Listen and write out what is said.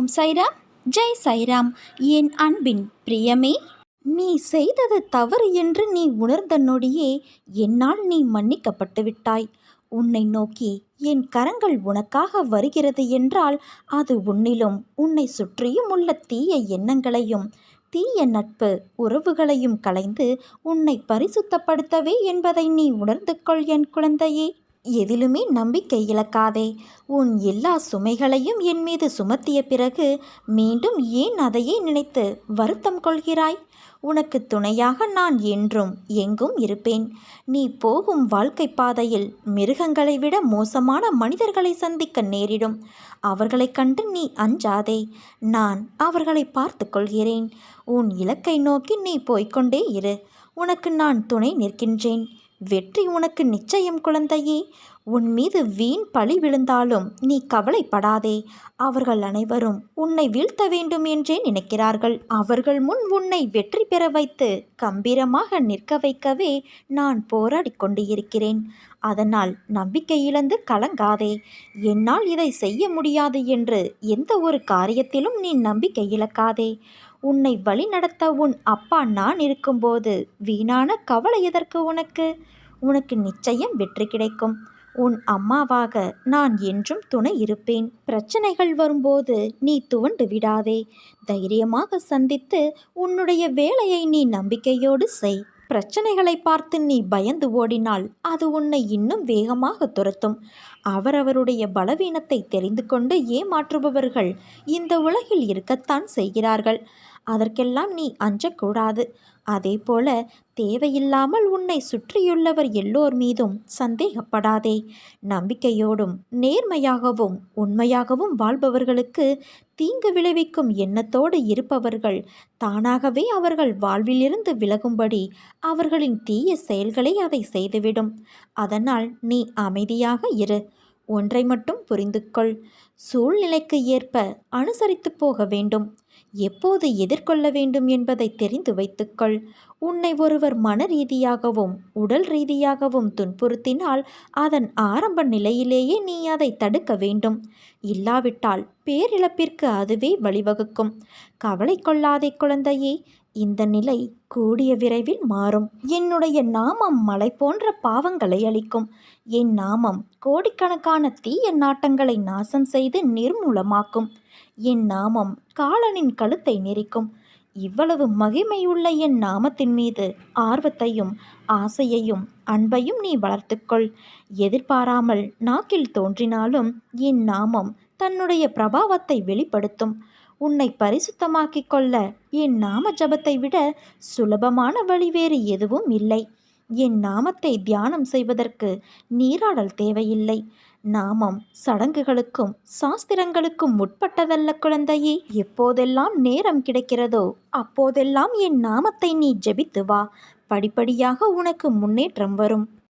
ஓம் சைராம். ஜெய் சைராம். என் அன்பின் பிரியமே நீ செய்தது தவறு என்று நீ உணர்ந்த நொடியே என்னால் நீ மன்னிக்கப்பட்டு விட்டாய். உன்னை நோக்கி என் கரங்கள் உனக்காக வருகிறது என்றால் அது உன்னிலும் உன்னை சுற்றியும் உள்ள தீய எண்ணங்களையும் தீய நட்பு உறவுகளையும் கலைந்து உன்னை பரிசுத்தப்படுத்தவே என்பதை நீ உணர்ந்து கொள் என் குழந்தையே. எதிலுமே நம்பிக்கை இழக்காதே. உன் எல்லா சுமைகளையும் என் மீது சுமத்திய பிறகு மீண்டும் ஏன் அதையே நினைத்து வருத்தம் கொள்கிறாய்? உனக்கு துணையாக நான் என்றும் எங்கும் இருப்பேன். நீ போகும் வாழ்க்கை பாதையில் மிருகங்களை விட மோசமான மனிதர்களை சந்திக்க நேரிடும். அவர்களைக் கண்டு நீ அஞ்சாதே. நான் அவர்களை பார்த்து கொள்கிறேன். உன் இலக்கை நோக்கி நீ போய்க்கொண்டே இரு. உனக்கு நான் துணை நிற்கின்றேன். வெற்றி உனக்கு நிச்சயம் குழந்தையே. உன் மீது வீண் பழி விழுந்தாலும் நீ கவலைப்படாதே. அவர்கள் அனைவரும் உன்னை வீழ்த்த வேண்டும் என்றே நினைக்கிறார்கள். அவர்கள் முன் உன்னை வெற்றி பெற வைத்து கம்பீரமாக நிற்க வைக்கவே நான் போராடி கொண்டு இருக்கிறேன் அதனால் நம்பிக்கை இழந்து கலங்காதே. என்னால் இதை செய்ய முடியாது என்று எந்த ஒரு காரியத்திலும் நீ நம்பிக்கை இழக்காதே. உன்னை வழிநடத்த உன் அப்பா நான் இருக்கும்போது வீணான கவலை எதற்கு உனக்கு? உனக்கு நிச்சயம் வெற்றி கிடைக்கும். உன் அம்மாவாக நான் என்றும் துணை இருப்பேன். பிரச்சனைகள் வரும்போது நீ துவண்டு விடாதே. தைரியமாக சந்தித்து உன்னுடைய வேலையை நீ நம்பிக்கையோடு செய். பிரச்சனைகளை பார்த்து நீ பயந்து ஓடினால் அது உன்னை இன்னும் வேகமாக துரத்தும். அவரவருடைய பலவீனத்தை தெரிந்து கொண்டு ஏமாற்றுபவர்கள் இந்த உலகில் இருக்கத்தான் செய்கிறார்கள். அதற்கெல்லாம் நீ அஞ்சக்கூடாது. அதே போல தேவையில்லாமல் உன்னை சுற்றியுள்ளவர் எல்லோர் மீதும் சந்தேகப்படாதே. நம்பிக்கையோடும் நேர்மையாகவும் உண்மையாகவும் வாழ்பவர்களுக்கு தீங்கு விளைவிக்கும் எண்ணத்தோடு இருப்பவர்கள் தானாகவே அவர்கள் வாழ்விலிருந்து விலகும்படி அவர்களின் தீய செயல்களை அதை செய்துவிடும். அதனால் நீ அமைதியாக இரு. ஒன்றை மட்டும் புரிந்து கொள் சூழ்நிலைக்கு ஏற்ப அனுசரித்து போக வேண்டும். எப்போது எதிர்கொள்ள வேண்டும் என்பதை தெரிந்து வைத்துக்கொள். உன்னை ஒருவர் மன ரீதியாகவும் உடல் ரீதியாகவும் துன்புறுத்தினால் அதன் ஆரம்ப நிலையிலேயே நீ அதை தடுக்க வேண்டும். இல்லாவிட்டால் பேரிழப்பிற்கு அதுவே வழிவகுக்கும். கவலை கொள்ளாதே குழந்தையே இந்த நிலை கூடிய விரைவில் மாறும். என்னுடைய நாமம் மலை போன்ற பாவங்களை அளிக்கும் என் நாமம் கோடிக்கணக்கான தீய நாட்டங்களை நாசம் செய்து நிர்மூலமாக்கும். என் நாமம் காலனின் கழுத்தை நெரிக்கும். இவ்வளவு மகிமையுள்ள என் நாமத்தின் மீது ஆர்வத்தையும் ஆசையையும் அன்பையும் நீ வளர்த்துக்கொள். எதிர்பாராமல் நாக்கில் தோன்றினாலும் என் நாமம் தன்னுடைய பிரபாவத்தை வெளிப்படுத்தும். உன்னை பரிசுத்தமாக்கிக் கொள்ள என் நாம ஜபத்தை விட சுலபமான வழி வேறு எதுவும் இல்லை. என் நாமத்தை தியானம் செய்வதற்கு நீராடல் தேவையில்லை. நாமம் சடங்குகளுக்கும் சாஸ்திரங்களுக்கும் உட்பட்டதல்ல குழந்தையே. எப்போதெல்லாம் நேரம் கிடைக்கிறதோ அப்போதெல்லாம் என் நாமத்தை நீ ஜெபித்து வா. படிப்படியாக உனக்கு முன்னேற்றம் வரும்.